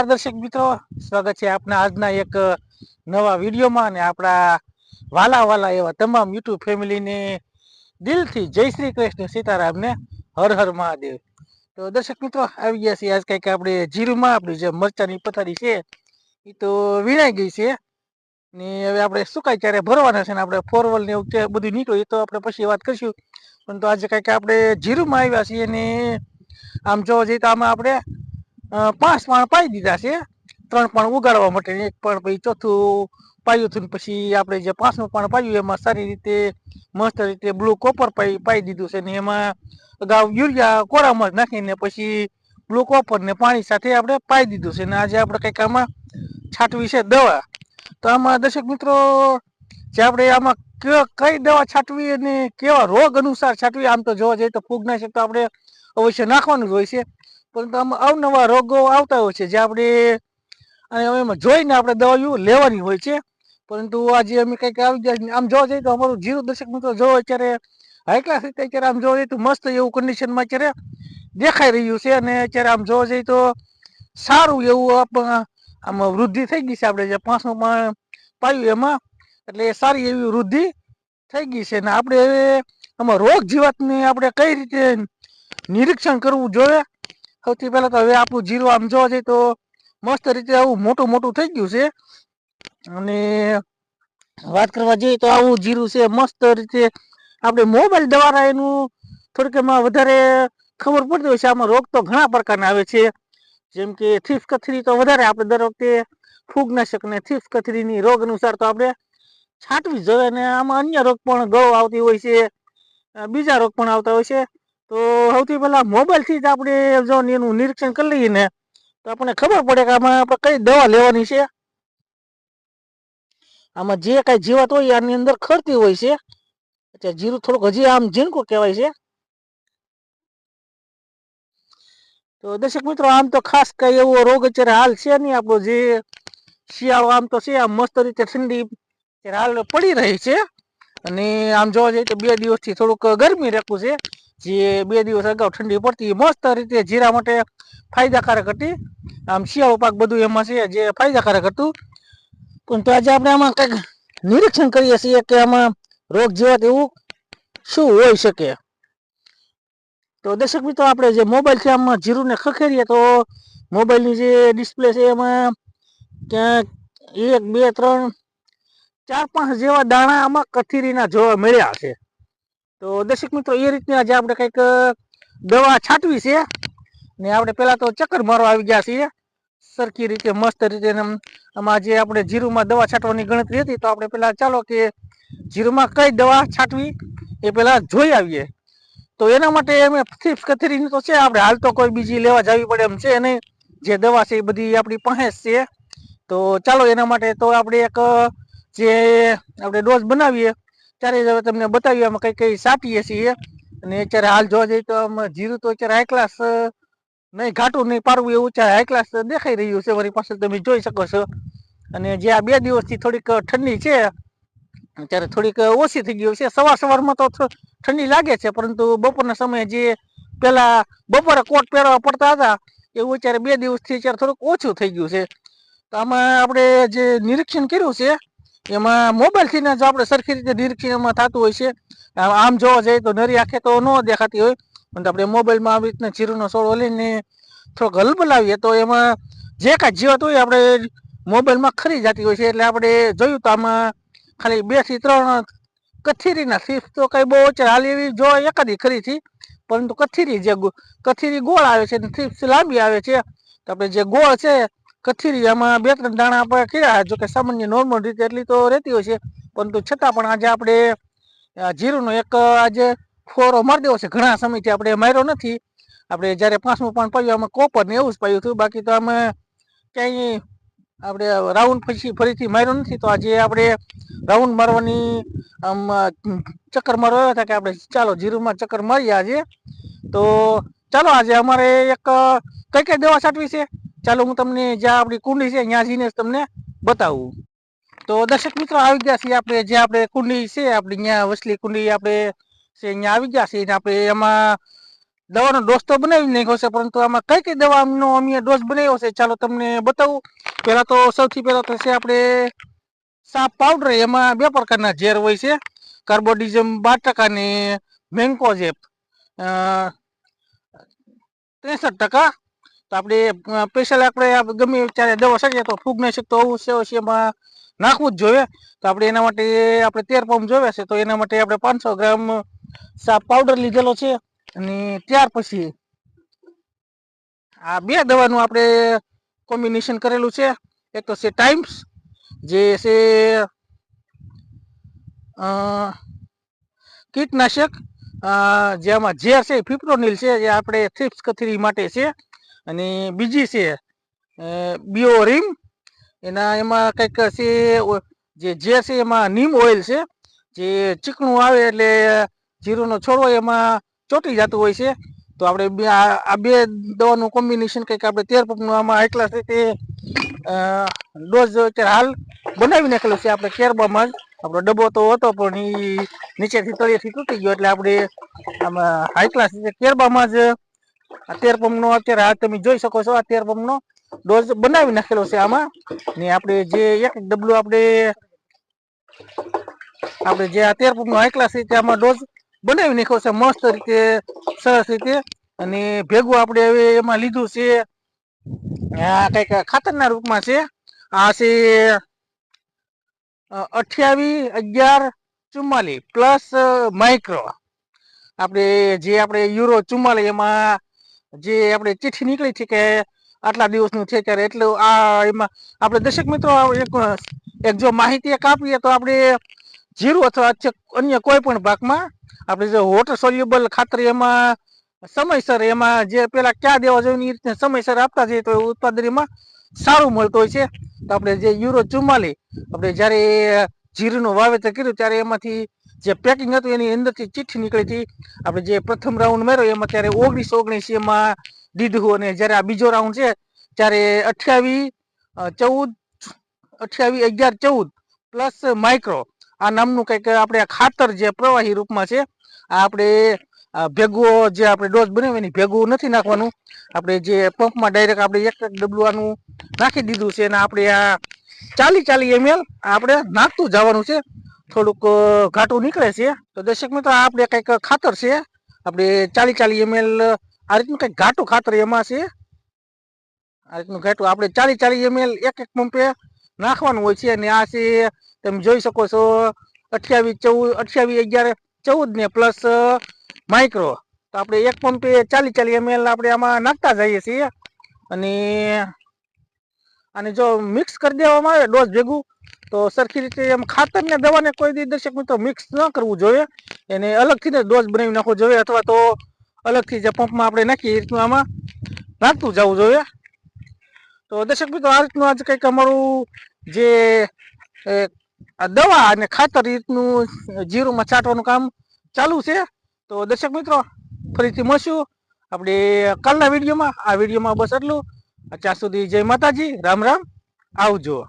નમસ્કાર દર્શક મિત્રો, સ્વાગત છે આપના આજના એક નવા વિડીયોમાં અને આપણા વાલા વાલા એવા તમામ યુટ્યુબ ફેમિલીને દિલથી જય શ્રી કૃષ્ણ સીતારામને, હર હર મહાદેવ. તો દર્શક મિત્રો, આવી ગયા છીએ. આજ કંઈક આપણે જીરુમાં, આપણી જે મરચાની પથારી છે એ તો વીણાઈ ગઈ છે. ને હવે આપણે સુકાય ત્યારે ભરવાના છે ને આપણે ફોરવલ ને એવું બધું નીકળ્યું, એ તો આપણે પછી વાત કરીશું. પરંતુ આજે કંઈક આપણે જીરુમાં આવ્યા છીએ ને, આમ જોવા જઈએ તો આમાં આપણે પાંચ પાણ પાઈ દીધા છે. ત્રણ પાણ ઉગાડવા માટે એક પાણ પછી ચોથું પાયું હતું પછી આપણે જે પાંચમું પાણ પાયું એમાં સારી રીતે, મસ્ત રીતે બ્લુ કોપર પાઈ પાઈ દીધું છે ને એમાં અગાઉ યુરિયા કોરામાં નાખીને પછી બ્લુ કોપર ને પાણી સાથે આપણે પાઈ દીધું છે ને આજે આપણે કંઈક આમાં છાંટવી છે દવા. તો આમાં દર્શક મિત્રો, જે આપણે આમાં કઈ દવા છાંટવી અને કેવા રોગ અનુસાર છાંટવી, આમ તો જોવા જઈએ તો ફૂગનાશક તો આપણે અવશ્ય નાખવાનું જ હોય છે. પરંતુ આમાં અવનવા રોગો આવતા હોય છે, જે આપણે, અને એમાં જોઈને આપણે દવાઓ લેવાની હોય છે. પરંતુ આજે અમે કંઈક આવી જાય આમ જોવા જઈએ તો અમારું જીરો દર્શક મિત્રો જોવો અત્યારે હાઈ ક્લાસ રીતે અત્યારે આમ જોવા જઈએ તો મસ્ત એવું કન્ડિશનમાં અત્યારે દેખાઈ રહ્યું છે, અને અત્યારે આમ જોવા જઈએ તો સારું એવું આમાં વૃદ્ધિ થઈ ગઈ છે આપણે જે પાંચમું પાયું એમાં, એટલે સારી એવી વૃદ્ધિ થઈ ગઈ છે. ને આપણે હવે આમાં રોગ જીવાતની આપણે કઈ રીતે નિરીક્ષણ કરવું જોઈએ? સૌથી પહેલા તો હવે આપણું જીરું આમ જોવા જઈએ તો મસ્ત રીતે આવું મોટું મોટું થઈ ગયું છે. અને વાત કરવા જઈએ તો આવું જીરું છે મસ્ત રીતે આપણે મોબાઈલ દ્વારા એનું થોડીક એમાં વધારે ખબર પડતી હોય છે, આમાં રોગ તો ઘણા પ્રકારના આવે છે. જેમ કે થીફ કથરી તો વધારે આપણે દર વખતે ફૂગનાશક ને થીફ કથરીની રોગ અનુસાર તો આપણે છાંટવી જોઈએ અને આમાં અન્ય રોગ પણ ગળો આવતી હોય છે. બીજા રોગ પણ આવતા હોય છે. તો સૌથી પહેલા મોબાઈલથી જ આપણે જો એનું નિરીક્ષણ કરી લઈએ ને, તો આપણને ખબર પડે કે આમાં આપણે કઈ દવા લેવાની છે. આમાં જે કાંઈ જીવાત હોય આની અંદર ખરતી હોય છે. અચ્છા, જીરું થોડુંક હજી આમ ઝીણકું કહેવાય છે. તો દર્શક મિત્રો, આમ તો ખાસ કઈ એવો રોગ અત્યારે હાલ છે નહીં. આપણો જે શિયાળો આમ તો છે, આમ મસ્ત રીતે ઠંડી હાલ પડી રહી છે. અને આમ જોવા જઈએ તો બે દિવસથી થોડુંક ગરમી રાખવું છે. જે બે દિવસ અગાઉ ઠંડી પડતી, મસ્ત રીતે જીરા માટે ફાયદાકારક હતી. આમ શિયાળો પાક બધું એમાં છે જે ફાયદાકારક હતું. પણ તો આજે આપણે આમાં કંઈક નિરીક્ષણ કરીએ છીએ કે આમાં રોગ જેવા એવું શું હોઈ શકે. તો દર્શક મિત્રો, આપણે જે મોબાઈલથી આમાં જીરુંને ખખેરીએ તો મોબાઈલની જે ડિસ્પ્લે છે એમાં ક્યાંક એક, બે, ત્રણ, ચાર, પાંચ જેવા દાણા આમાં કથીરીના જોવા મળ્યા છે. તો દર્શક મિત્રો, એ રીતની આજે આપણે કંઈક દવા છાંટવી છે. ને આપણે પહેલાં તો ચક્કર મારવા આવી ગયા છીએ. સરખી રીતે, મસ્ત રીતે આમાં જે આપણે જીરુમાં દવા છાંટવાની ગણતરી હતી, તો આપણે પહેલાં ચાલો કે જીરુમાં કઈ દવા છાંટવી, એ પહેલાં જોઈ આવીએ. તો એના માટે અમે થીપ્સ કથેરીની તો છે, આપણે હાલ તો કોઈ બીજી લેવા જવી પડે એમ છે નહીં. જે દવા છે એ બધી આપણી પાસે છે. તો ચાલો એના માટે તો આપણે એક જે આપણે ડોઝ બનાવીએ ત્યારે હવે તમને બતાવીએ અમે કઈ કઈ સાટીએ છીએ. અને અત્યારે હાલ જોવા જઈએ તો આમ જીરું તો અત્યારે હાઈ ક્લાસ નહીં, ઘાટું નહીં પારવું એવું અત્યારે હાઈ ક્લાસ દેખાઈ રહ્યું છે મારી પાસે તમે જોઈ શકો છો. અને જે આ બે દિવસથી થોડીક ઠંડી છે, અત્યારે થોડીક ઓછી થઈ ગયું છે. સવાર સવારમાં તો ઠંડી લાગે છે, પરંતુ બપોરના સમયે જે પેલા બપોરે કોટ પહેરવા પડતા હતા, એવું અત્યારે બે દિવસથી અત્યારે થોડુંક ઓછું થઈ ગયું છે. તો આમાં આપણે જે નિરીક્ષણ કર્યું છે એમાં મોબાઈલથી જો આપણે સરખી રીતે નિરીક્ષણ એમાં થતું હોય છે આમ જોવા જઈએ તો નરી આંખે તો ન દેખાતી હોય, પણ આપણે મોબાઈલમાં આવી રીતના જીરુનો સોળો લઈને થોડોક હલબલાવીએ તો એમાં જે કાંઈ જીવત હોય આપણે મોબાઈલમાં ખરી જતી હોય છે. એટલે આપણે જોયું તો આમાં ખાલી બેથી ત્રણ કથીરીના સીફ તો કંઈ બહુ ઓછા હાલ એવી જો એકાદી ખરી હતી, પરંતુ કથીરી જે કથીરી ગોળ આવે છે થીપ્સ લાંબી આવે છે, તો આપણે જે ગોળ છે કથીરી એમાં બે ત્રણ દાણા આપણે કર્યા જો કે સામાન્ય નોર્મલ રીતે એટલી તો રહેતી હોય છે. પરંતુ છતાં પણ આજે આપણે જીરુનો એક આજે ફોરો મારી દેવો છે. ઘણા સમયથી આપણે માર્યો નથી. આપણે જ્યારે પાંચમું પણ પાયું અમે કોપર ને એવું જ પાયું હતું. બાકી તો અમે ક્યાંય આપણે રાઉન્ડ પછી ફરીથી માર્યો નથી. તો આજે આપણે રાઉન્ડ મારવાની, આમ ચક્કર મારવા હતા કે આપણે ચાલો જીરુમાં ચક્કર મારીએ આજે. તો ચાલો આજે અમારે એક કઈ કઈ દવા છાંટવી છે? ચાલો હું તમને જ્યાં આપણી કુંડી છે, ત્યાં જઈને તમને બતાવું. તો દર્શક મિત્રો, આવી ગયા છીએ આપણે, જે આપણે કુંડી છે, આપણી ત્યાં વસલી કુંડી આપણે છે અહીંયા આવી ગયા છીએ. આપણે એમાં દવાનો ડોઝ તો બનાવી નાખ્યો છે, પરંતુ આમાં કઈ કઈ દવાનો અમે ડોઝ બનાવ્યો છે, ચાલો તમને બતાવું. પહેલાં તો સૌથી પહેલાં તો છે આપણે સાપ પાવડર, એમાં બે પ્રકારના ઝેર હોય છે. કાર્બોડિઝમ બાર ટકા ને મેન્કોઝેપ ત્રેસઠ ટકા તો આપણે સ્પેશિયલ આપણે ગમે ત્યારે દવા શકીએ તો ફૂગનાશક તો અવશ્ય અવશ્ય એમાં નાખવું જ જોઈએ. તો આપણે એના માટે આપણે તેર પંપ જોવે છે, તો એના માટે આપણે પાંચસો ગ્રામ સાપ પાવડર લીધેલો છે અને ત્યાર પછી આ બે દવાનું આપણે કોમ્બિનેશન કરેલું છે. એક તો છે ટાઈમ્સ જે છે કીટનાશક જેમાં ઝેર છે ફિપ્રોનિલ છે, જે આપણે થ્રિપ્સ કથરી માટે છે. અને બીજી છે બીઓરીમ એના એમાં કંઈક છે જે જે છે એમાં નીમ ઓઇલ છે, જે ચીકણું આવે એટલે જીરુનો છોડવો એમાં ચોટી જતું હોય છે. તો આપણે બે, આ બે દવાનું કોમ્બિનેશન કંઈક આપણે તેર પંપનું આમાં એટલા રીતે ડોઝ અત્યારે હાલ બનાવી નાખેલો છે આપણે કેરબામાં જ. આપણો ડબ્બો તો હતો, પણ એ નીચેથી તળિયેથી તૂટી ગયો, એટલે આપણે આમાં હાઈ ક્લાસ કેરબામાં જ આ તેર પંપનો અત્યારે હાલ તમે જોઈ શકો છો આ તેર પંપનો ડોઝ બનાવી નાખેલો છે આમાં. ને આપણે જે એક ડબલું આપણે આપણે જે આ તેર પંપનો ક્લાસ છે આમાં ડોઝ બનાવી નાખ્યો છે, મસ્ત રીતે, સરસ રીતે. અને ભેગું આપણે હવે એમાં લીધું છે, આ કંઈક ખાતરના રૂપમાં છે. આ છે અઠ્યાવીસ અગિયાર, ચુમ્માલીસ, પ્લસ માઇક્રો. આપણે જે આપણે યુરો ચુમ્માલીસ એમાં જે આપણે ચિઠ્ઠી નીકળી છે કે આટલા દિવસનું છે ત્યારે એટલું આ એમાં આપણે દર્શક મિત્રો એક એક જો માહિતી એક આપીએ તો આપણે જીરું અથવા અન્ય કોઈ પણ પાકમાં આપણે જે વોટર સોલ્યુબલ ખાતર એમાં સમયસર એમાં જે પેલા ક્યાં દેવા જોઈએ એ રીતે સમયસર આપતા જઈએ તો ઉત્પાદન એમાં સારું મળતું હોય છે. તો આપણે જે યુરો ચુમ્માલી આપણે જ્યારે જીરુંનું વાવેતર કર્યું ત્યારે એમાંથી જે પેકિંગ હતું એની અંદરથી ચિઠ્ઠી નીકળી હતી. આપણે જે પ્રથમ રાઉન્ડ માર્યો, એમાં ત્યારે ઓગણીસો ઓગણીસ એમાં દીધું અને જ્યારે આ બીજો રાઉન્ડ છે, ત્યારે અઠ્યાવીસ ચૌદ, અઠ્યાવીસ, અગિયાર, ચૌદ પ્લસ માઇક્રો આ નામનું કંઈક આપણે ખાતર જે પ્રવાહી રૂપમાં છે, આ આપણે ભેગું જે આપણે ડોઝ બનાવ્યો એની ભેગું નથી નાખવાનું. આપણે જે પંપમાં ડાયરેક્ટ આપણે એક એક ડબલવાનું નાખી દીધું છે અને આપણે આ ચાલી ચાલી એમએલ આપણે નાખતું જવાનું છે. થોડુંક ઘાટું નીકળે છે. તો દર્શક મિત્રો આપણે કંઈક ખાતર છે. આપણે ચાલી ચાલી એમએલ આ રીતનું કંઈક ઘાટું ખાતર એમાં છે. આ રીતનું ઘાટું આપણે ચાલી ચાલી એમએલ એક એક પંપે નાખવાનું હોય છે. અને આ છે, તમે જોઈ શકો છો, અઠ્યાવીસ ચૌદ, અઠ્યાવીસ અગિયાર, ચૌદ ને પ્લસ માઇક્રો. તો આપણે એક પંપે ચાલી ચાલી એમએલ આપણે આમાં નાખતા જઈએ છીએ. અને અને જો મિક્સ કરી દેવામાં આવે ડોઝ ભેગું, તો સરખી રીતે એમ ખાતર ને દવાને કોઈ દી દર્શક મિત્રો મિક્સ ન કરવું જોઈએ. એને અલગથી ને ડોઝ બનાવી નાખવો જોઈએ અથવા તો અલગથી જે પંપમાં આપણે નાખીએ, એ રીતનું આમાં નાખતું જવું જોઈએ. તો દર્શક મિત્રો, આ રીતનું આજે કંઈક અમારું જે દવા અને ખાતર રીતનું જીરુંમાં છાંટવાનું કામ ચાલુ છે. તો દર્શક મિત્રો, ફરીથી મળશું. આપણે કાલના વિડીયોમાં, આ વિડીયોમાં બસ એટલું ત્યાં સુધી જય માતાજી. રામ રામ. આવજો.